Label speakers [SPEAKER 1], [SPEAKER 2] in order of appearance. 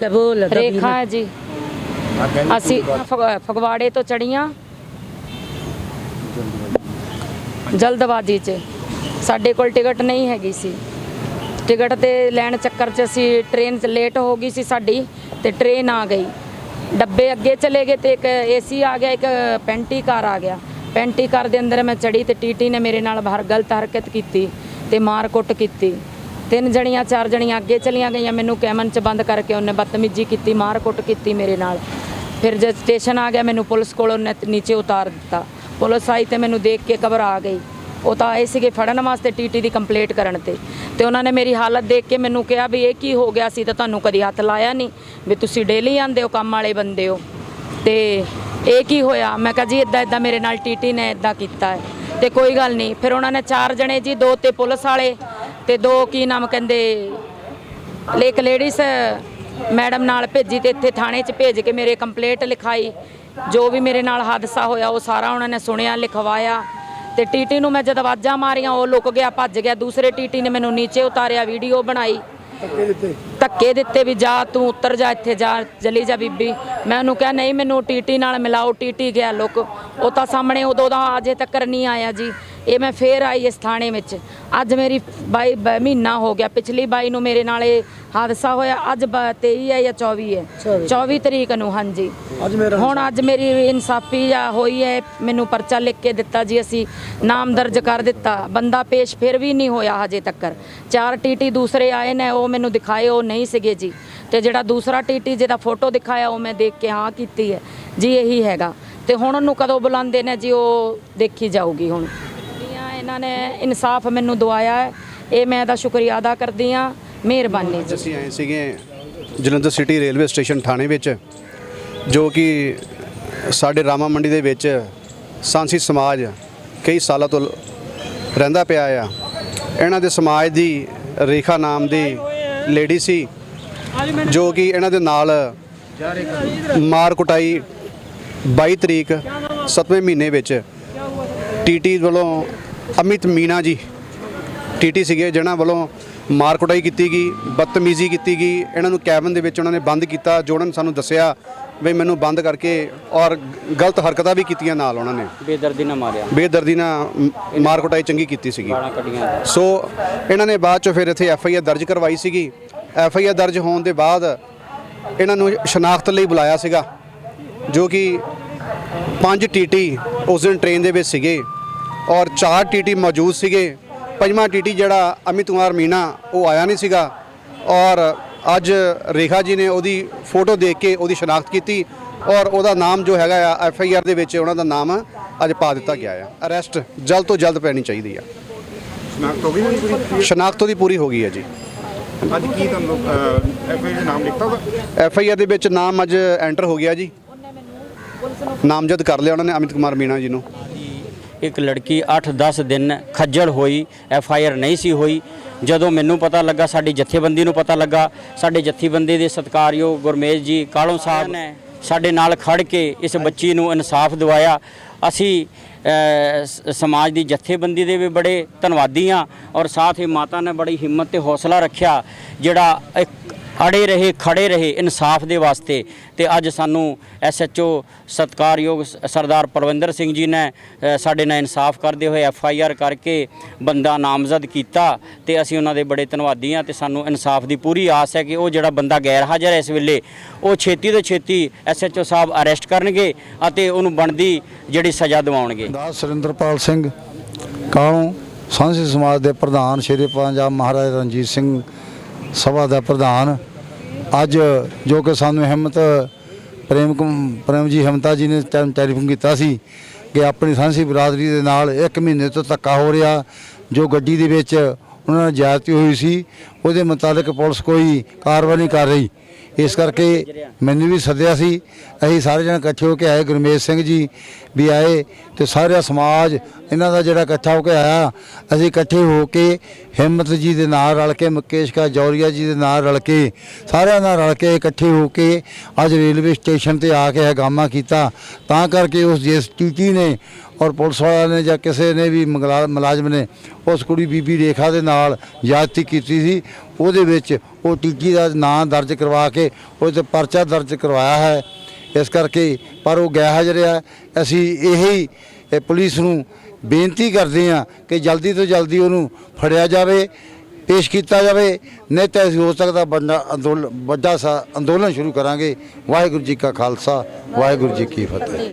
[SPEAKER 1] ਕਬੂਲ
[SPEAKER 2] ਰੇਖਾ ਹੈ ਜੀ। ਅਸੀਂ ਫਗ- ਫਗਵਾੜੇ ਤੋਂ ਚੜੀਆਂ ਜਲਦਬਾਜ਼ੀ 'ਚ। ਸਾਡੇ ਕੋਲ ਟਿਕਟ ਨਹੀਂ ਹੈਗੀ ਸੀ। ਟਿਕਟ ਤੇ ਲੈਣ ਚੱਕਰ 'ਚ ਅਸੀਂ ਟ੍ਰੇਨ 'ਚ ਲੇਟ ਹੋ ਗਈ ਸੀ ਸਾਡੀ ਤੇ ਟ੍ਰੇਨ ਆ ਗਈ। ਡੱਬੇ ਅੱਗੇ ਚਲੇ ਗਏ ਤੇ ਇੱਕ ਏਸੀ ਆ ਗਿਆ ਇੱਕ ਪੈਂਟੀ ਕਾਰ ਆ ਗਿਆ। ਪੈਂਟੀ ਕਾਰ ਦੇ ਅੰਦਰ ਮੈਂ ਚੜੀ ਤੇ ਟੀਟੀ ਨੇ ਮੇਰੇ ਨਾਲ ਬਾਹਰ ਗਲਤ ਹਰਕਤ ਕੀਤੀ ਤੇ ਮਾਰ ਕੁੱਟ ਕੀਤੀ। ਤਿੰਨ ਜਣੀਆਂ, ਚਾਰ ਜਣੀਆਂ ਅੱਗੇ ਚਲੀਆਂ ਗਈਆਂ। ਮੈਨੂੰ ਕੈਮਨ 'ਚ ਬੰਦ ਕਰਕੇ ਉਹਨੇ ਬਦਤਮੀਜ਼ੀ ਕੀਤੀ, ਮਾਰ ਕੁੱਟ ਕੀਤੀ ਮੇਰੇ ਨਾਲ। ਫਿਰ ਜਦ ਸਟੇਸ਼ਨ ਆ ਗਿਆ, ਮੈਨੂੰ ਪੁਲਿਸ ਕੋਲ ਉਹਨੇ ਨੀਚੇ ਉਤਾਰ ਦਿੱਤਾ। ਪੁਲਿਸ ਆਈ ਤੇ ਮੈਨੂੰ ਦੇਖ ਕੇ ਘਬਰਾ ਗਈ। ਉਹ ਤਾਂ ਆਏ ਸੀਗੇ ਫੜਨ ਵਾਸਤੇ ਟੀਟੀ ਦੀ ਕੰਪਲੇਂਟ ਕਰਨ ਤੇ। ਤੇ ਉਹਨਾਂ ਨੇ ਮੇਰੀ ਹਾਲਤ ਦੇਖ ਕੇ ਮੈਨੂੰ ਕਿਹਾ ਵੀ ਇਹ ਕੀ ਹੋ ਗਿਆ ਸੀ ਤਾਂ ਤੁਹਾਨੂੰ ਕਦੀ ਹੱਥ ਲਾਇਆ ਨਹੀਂ ਵੀ ਤੁਸੀਂ ਡੇਲੀ ਆਉਂਦੇ ਹੋ, ਕੰਮ ਵਾਲੇ ਬੰਦੇ ਹੋ। ਤੇ ਇਹ ਕੀ ਹੋਇਆ? ਮੈਂ ਕਿਹਾ ਜੀ ਇਦਾਂ ਇਦਾਂ ਮੇਰੇ ਨਾਲ ਟੀਟੀ ਨੇ ਇਦਾਂ ਕੀਤਾ ਹੈ। ਤੇ ਕੋਈ ਗੱਲ ਨਹੀਂ। ਫਿਰ ਉਹਨਾਂ ਨੇ ਚਾਰ ਜਣੇ ਜੀ, ਦੋ ਤੇ ਪੁਲਿਸ ਵਾਲੇ ਤੇ ਦੋ ਕੀ ਨਾਮ ਕਹਿੰਦੇ ਇੱਕ ਲੇਡੀਜ਼ ਮੈਡਮ ਨਾਲ ਭੇਜੀ ਤੇ ਇੱਥੇ ਥਾਣੇ 'ਚ ਭੇਜ ਕੇ ਮੇਰੇ ਕੰਪਲੇਂਟ ਲਿਖਾਈ। ਜੋ ਵੀ ਮੇਰੇ ਨਾਲ ਹਾਦਸਾ ਹੋਇਆ ਉਹ ਸਾਰਾ ਉਹਨਾਂ ਨੇ ਸੁਣਿਆ ਲਿਖਵਾਇਆ। ਤੇ ਟੀਟੀ ਨੂੰ ਮੈਂ ਜਦ ਆਵਾਜ਼ਾਂ ਮਾਰੀਆਂ ਉਹ ਲੁਕ ਗਿਆ ਭੱਜ ਗਿਆ। ਦੂਸਰੇ ਟੀਟੀ ਨੇ ਮੈਨੂੰ ਨੀਚੇ ਉਤਾਰਿਆ ਵੀਡੀਓ ਬਣਾਈ। ਧੱਕੇ ਦਿੱਤੇ? ਵੀ ਜਾ ਤੂੰ ਉੱਤਰ ਜਾ ਇੱਥੇ ਜਾ ਜਲੀ ਜਾ ਬੀਬੀ। ਮੈਂ ਉਹਨੂੰ ਕਿਹਾ ਨਹੀਂ ਮੈਨੂੰ ਟੀਟੀ ਨਾਲ ਮਿਲਾਓ ਟੀਟੀ ਗਿਆ ਲੁਕ। ਉਹ ਤਾਂ ਸਾਹਮਣੇ ਉਦੋਂ ਦਾ ਅਜੇ ਤੱਕ ਨਹੀਂ ਆਇਆ ਜੀ। ਇਹ ਮੈਂ ਫੇਰ ਆਈ ਇਸ ਥਾਣੇ ਵਿੱਚ। ਅੱਜ ਮੇਰੀ ਬਾਈ ਮਹੀਨਾ ਹੋ ਗਿਆ। ਪਿਛਲੀ ਬਾਈ ਨੂੰ ਮੇਰੇ ਨਾਲ ਇਹ ਹਾਦਸਾ ਹੋਇਆ। ਅੱਜ ਬ- 23 ਹੈ ਜਾਂ 24 ਹੈ? 24 ਤਰੀਕ ਨੂੰ ਹਾਂਜੀ। ਹੁਣ ਅੱਜ ਮੇਰੀ ਇਨਸਾਫੀ ਆ ਹੋਈ ਹੈ। ਮੈਨੂੰ ਪਰਚਾ ਲਿਖ ਕੇ ਦਿੱਤਾ ਜੀ ਅਸੀਂ। ਨਾਮ ਦਰਜ ਕਰ ਦਿੱਤਾ। ਬੰਦਾ ਪੇਸ਼ ਫਿਰ ਵੀ ਨਹੀਂ ਹੋਇਆ ਹਜੇ ਤੱਕ ਚਾਰ ਟੀਟੀ ਦੂਸਰੇ ਆਏ ਨੇ ਉਹ ਮੈਨੂੰ ਦਿਖਾਏ ਉਹ ਨਹੀਂ ਸੀਗੇ ਜੀ। ਤੇ ਜਿਹੜਾ ਦੂਸਰਾ ਟੀਟੀ ਜਿਹਦਾ ਫੋਟੋ ਦਿਖਾਇਆ ਉਹ ਮੈਂ ਦੇਖ ਕੇ ਹਾਂ ਕੀਤੀ ਹੈ। ਜੀ ਇਹੀ ਹੈਗਾ। ਤੇ ਹੁਣ ਉਹਨੂੰ ਕਦੋਂ ਬੁਲਾਉਂਦੇ ਨੇ ਜੀ ਉਹ ਦੇਖੀ ਜਾਊਗੀ ਹੁਣ। ਇਹਨਾਂ ਨੇ ਇਨਸਾਫ ਮੈਨੂੰ ਦਵਾਇਆ ਹੈ, ਇਹ ਮੈਂ ਇਹਦਾ ਸ਼ੁਕਰੀਆ ਅਦਾ ਕਰਦੀ ਹਾਂ, ਮਿਹਰਬਾਨੀ ਜੀ।
[SPEAKER 3] ਅਸੀਂ ਆਏ ਸੀਗੇ ਜਲੰਧਰ ਸਿਟੀ ਰੇਲਵੇ ਸਟੇਸ਼ਨ ਥਾਣੇ ਵਿੱਚ, ਜੋ ਕਿ ਸਾਡੇ ਰਾਮਾ ਮੰਡੀ ਦੇ ਵਿੱਚ ਸਾਂਸੀ ਸਮਾਜ ਕਈ ਸਾਲਾਂ ਤੋਂ ਰਹਿੰਦਾ ਪਿਆ ਆ। ਇਹਨਾਂ ਦੇ ਸਮਾਜ ਦੀ ਰੇਖਾ ਨਾਮ ਦੀ ਲੇਡੀ ਸੀ, ਜੋ ਕਿ ਇਹਨਾਂ ਦੇ ਨਾਲ ਮਾਰ ਕੁਟਾਈ 22 ਤਰੀਕ 7ਵੇਂ ਮਹੀਨੇ ਵਿੱਚ ਟੀਟੀ ਵੱਲੋਂ ਅਮਿਤ ਮੀਨਾ ਜੀ ਟੀਟੀ ਸੀਗੇ ਜਿਨ੍ਹਾਂ ਵੱਲੋਂ ਮਾਰ ਕੁਟਾਈ ਕੀਤੀ ਗਈ ਬਦਤਮੀਜ਼ੀ ਕੀਤੀ ਗਈ। ਇਹਨਾਂ ਨੂੰ ਕੈਬਨ ਦੇ ਵਿੱਚ ਉਹਨਾਂ ਨੇ ਬੰਦ ਕੀਤਾ। ਜੋ ਉਹਨਾਂ ਨੇ ਸਾਨੂੰ ਦੱਸਿਆ ਵੀ ਮੈਨੂੰ ਬੰਦ ਕਰਕੇ ਔਰ ਗਲਤ ਹਰਕਤਾਂ ਵੀ ਕੀਤੀਆਂ ਨਾਲ ਉਹਨਾਂ ਨੇ।
[SPEAKER 4] ਬੇਦਰਦੀ ਨਾਲ ਮਾਰਿਆ।
[SPEAKER 3] ਬੇਦਰਦੀ ਨਾਲ ਮਾਰ ਕੁਟਾਈ ਚੰਗੀ ਕੀਤੀ ਸੀਗੀ।
[SPEAKER 4] ਗਾਲਾਂ ਕੱਢੀਆਂ।
[SPEAKER 3] ਸੋ ਇਹਨਾਂ ਨੇ ਬਾਅਦ ਚ ਫਿਰ ਇੱਥੇ ਐਫ ਆਈ ਆਰ ਦਰਜ ਕਰਵਾਈ ਸੀਗੀ। ਐਫ ਆਈ ਆਰ ਦਰਜ ਹੋਣ ਦੇ ਬਾਅਦ ਇਹਨਾਂ ਨੂੰ ਸ਼ਨਾਖਤ ਲਈ ਬੁਲਾਇਆ ਸੀਗਾ ਜੋ ਕਿ ਪੰਜ ਟੀਟੀ ਉਸ ਦਿਨ ਟ੍ਰੇਨ ਦੇ ਵਿੱਚ ਸੀਗੇ। ਔਰ ਚਾਰ ਟੀਟੀ ਮੌਜੂਦ ਸੀਗੇ। ਪੰਜਵਾਂ ਟੀਟੀ ਜਿਹੜਾ ਅਮਿਤ ਕੁਮਾਰ ਮੀਨਾ ਉਹ ਆਇਆ ਨਹੀਂ ਸੀਗਾ। ਔਰ ਅੱਜ ਰੇਖਾ ਜੀ ਨੇ ਉਹਦੀ ਫੋਟੋ ਦੇਖ ਕੇ ਉਹਦੀ ਸ਼ਨਾਖਤ ਕੀਤੀ ਔਰ ਉਹਦਾ ਨਾਮ ਜੋ ਹੈਗਾ ਆ ਐਫ ਆਈ ਆਰ ਦੇ ਵਿੱਚ ਉਹਨਾਂ ਦਾ ਨਾਮ ਅੱਜ ਪਾ ਦਿੱਤਾ ਗਿਆ ਆ। ਅਰੈਸਟ ਜਲਦ ਤੋਂ ਜਲਦ ਪੈਣੀ ਚਾਹੀਦੀ ਆ।
[SPEAKER 5] ਸ਼ਨਾਖਤ ਹੋ ਗਈ
[SPEAKER 3] ਸ਼ਨਾਖਤ ਉਹਦੀ ਪੂਰੀ ਹੋ ਗਈ ਹੈ ਜੀ।
[SPEAKER 5] ਅੱਜ ਕੀ ਤੁਹਾਨੂੰ ਐਫ ਆਈ ਨਾਮ ਲਿਖਤਾ ਉਹਦਾ?
[SPEAKER 3] ਐਫ ਆਈ ਆਰ ਦੇ ਵਿੱਚ ਨਾਮ ਅੱਜ ਐਂਟਰ ਹੋ ਗਿਆ ਜੀ। ਨਾਮਜ਼ਦ ਕਰ ਲਿਆ ਉਹਨਾਂ ਨੇ ਅਮਿਤ ਕੁਮਾਰ ਮੀਨਾ ਜੀ ਨੂੰ।
[SPEAKER 4] ਇੱਕ ਲੜਕੀ 8-10 ਦਿਨ ਖੱਜਲ ਹੋਈ ਐਫ ਆਈ ਆਰ ਨਹੀਂ ਸੀ ਹੋਈ। ਜਦੋਂ ਮੈਨੂੰ ਪਤਾ ਲੱਗਾ ਸਾਡੀ ਜਥੇਬੰਦੀ ਨੂੰ ਪਤਾ ਲੱਗਾ ਸਾਡੇ ਜਥੇਬੰਦੀ ਦੇ ਸਤਿਕਾਰਯੋਗ ਗੁਰਮੇਜ ਜੀ ਕਾਲੋਂ ਸਾਹਿਬ ਨੇ ਸਾਡੇ ਨਾਲ ਖੜ ਕੇ ਇਸ ਬੱਚੀ ਨੂੰ ਇਨਸਾਫ ਦਿਵਾਇਆ। ਅਸੀਂ ਸਮਾਜ ਦੀ ਜਥੇਬੰਦੀ ਦੇ ਵੀ ਬੜੇ ਧੰਨਵਾਦੀ ਹਾਂ ਔਰ ਸਾਥ ਹੀ ਮਾਤਾ ਨੇ ਬੜੀ ਹਿੰਮਤ ਤੇ ਹੌਸਲਾ ਰੱਖਿਆ ਜਿਹੜਾ ਇੱਕ ਅੜੇ ਰਹੇ, ਖੜੇ ਰਹੇ ਇਨਸਾਫ ਦੇ ਵਾਸਤੇ ਤੇ ਅੱਜ ਸਾਨੂੰ ਐਸਐਚਓ ਸਤਕਾਰਯੋਗ ਸ- ਸਰਦਾਰ ਪਰਵਿੰਦਰ ਸਿੰਘ ਜੀ ਨੇ ਸਾਡੇ ਨਾਲ ਇਨਸਾਫ ਕਰਦੇ ਹੋਏ ਐਫਆਈਆਰ ਕਰਕੇ ਬੰਦਾ ਨਾਮਜ਼ਦ ਕੀਤਾ ਤੇ ਅਸੀਂ ਉਹਨਾਂ ਦੇ ਬੜੇ ਧੰਨਵਾਦੀ ਹਾਂ ਤੇ ਸਾਨੂੰ ਇਨਸਾਫ ਦੀ ਪੂਰੀ ਆਸ ਹੈ ਕਿ ਉਹ ਜਿਹੜਾ ਬੰਦਾ ਗੈਰ ਹਾਜ਼ਰ ਹੈ ਇਸ ਵੇਲੇ, ਉਹ ਛੇਤੀ ਤੋਂ ਛੇਤੀ ਐਸਐਚਓ ਸਾਹਿਬ ਅਰੈਸਟ ਕਰਨਗੇ ਅਤੇ ਉਹਨੂੰ ਬਣਦੀ ਜਿਹੜੀ ਸਜ਼ਾ ਦਿਵਾਉਣਗੇ।
[SPEAKER 6] ਦਾਸ ਸੁਰਿੰਦਰਪਾਲ ਸਿੰਘ ਕਾਲੋਂ ਸਾਂਸੀ ਸਮਾਜ ਦੇ ਪ੍ਰਧਾਨ ਸ਼੍ਰੀ ਪੰਜਾਬ ਮਹਾਰਾਜਾ ਰਣਜੀਤ ਸਿੰਘ ਸਭਾ ਦਾ ਪ੍ਰਧਾਨ ਅੱਜ ਜੋ ਕਿ ਸਾਨੂੰ ਹਿੰਮਤ, ਪ੍ਰੇਮ ਕੁਮ- ਪ੍ਰੇਮ ਜੀ ਹਿੰਮਤਾ ਜੀ ਨੇ ਟੈ- ਟੈਲੀਫੋਨ ਕੀਤਾ ਸੀ ਕਿ ਆਪਣੀ ਸਾਂਸੀ ਬਰਾਦਰੀ ਦੇ ਨਾਲ ਇੱਕ ਮਹੀਨੇ ਤੋਂ ਧੱਕਾ ਹੋ ਰਿਹਾ ਜੋ ਗੱਡੀ ਦੇ ਵਿੱਚ ਉਹਨਾਂ ਨਾਲ ਜਾਇਤੀ ਹੋਈ ਸੀ। ਉਹਦੇ ਮੁਤਾਲਕ ਪੁਲਿਸ ਕੋਈ ਕਾਰਵਾਈ ਨਹੀਂ ਕਰ ਰਹੀ। ਇਸ ਕਰਕੇ ਮੈਨੂੰ ਵੀ ਸੱਦਿਆ ਸੀ। ਅਸੀਂ ਸਾਰੇ ਜਣੇ ਇਕੱਠੇ ਹੋ ਕੇ ਆਏ ਗੁਰਮੇਸ਼ ਸਿੰਘ ਜੀ ਵੀ ਆਏ ਤੇ ਸਾਰਾ ਸਮਾਜ, ਇਹਨਾਂ ਦਾ ਜਿਹੜਾ ਇਕੱਠਾ ਹੋ ਕੇ ਆਇਆ, ਅਸੀਂ ਇਕੱਠੇ ਹੋ ਕੇ ਹਿੰਮਤ ਜੀ ਦੇ ਨਾਲ ਰਲ ਕੇ, ਮੁਕੇਸ਼ ਕਾ ਜੌਰੀਆ ਜੀ ਦੇ ਨਾਲ ਰਲ ਕੇ, ਸਾਰਿਆਂ ਨਾਲ ਰਲ ਕੇ ਇਕੱਠੇ ਹੋ ਕੇ ਅੱਜ ਰੇਲਵੇ ਸਟੇਸ਼ਨ ਤੇ ਆ ਕੇ ਹਗਾਮਾ ਕੀਤਾ। ਤਾਂ ਕਰਕੇ ਉਸ ਜਿਸ ਟੀਟੀ ਨੇ ਔਰ ਪੁਲਿਸ ਵਾਲਿਆਂ ਨੇ ਜਾਂ ਕਿਸੇ ਨੇ ਵੀ ਮੁਗਲਾ- ਮੁਲਾਜ਼ਮ ਨੇ, ਉਸ ਕੁੜੀ ਬੀਬੀ ਰੇਖਾ ਦੇ ਨਾਲ ਜ਼ਿਆਦਤੀ ਕੀਤੀ ਸੀ। ਉਹਦੇ ਵਿੱਚ ਉਹ ਟੀਕੀ ਦਾ ਨਾਂ ਦਰਜ ਕਰਵਾ ਕੇ ਉਹ ਤੇ ਪਰਚਾ ਦਰਜ ਕਰਵਾਇਆ ਹੈ। ਇਸ ਕਰਕੇ ਪਰ ਉਹ ਗਿਆ ਹਾਜ਼ਰ ਹੈ ਅਸੀਂ ਇਹੀ ਪੁਲਿਸ ਨੂੰ ਬੇਨਤੀ ਕਰਦੇ ਹਾਂ ਕਿ ਜਲਦੀ ਤੋਂ ਜਲਦੀ ਉਹਨੂੰ ਫੜਿਆ ਜਾਵੇ, ਪੇਸ਼ ਕੀਤਾ ਜਾਵੇ, ਨਹੀਂ ਤਾਂ ਅਸੀਂ ਹੋ ਸਕਦਾ ਬੰਦਾ ਅੰਦੋਲਨ, ਵੱਡਾ ਸਾ, ਅੰਦੋਲਨ ਸ਼ੁਰੂ ਕਰਾਂਗੇ। ਵਾਹਿਗੁਰੂ ਜੀ ਕਾ ਖਾਲਸਾ, ਵਾਹਿਗੁਰੂ ਜੀ ਕੀ ਫਤਿਹ।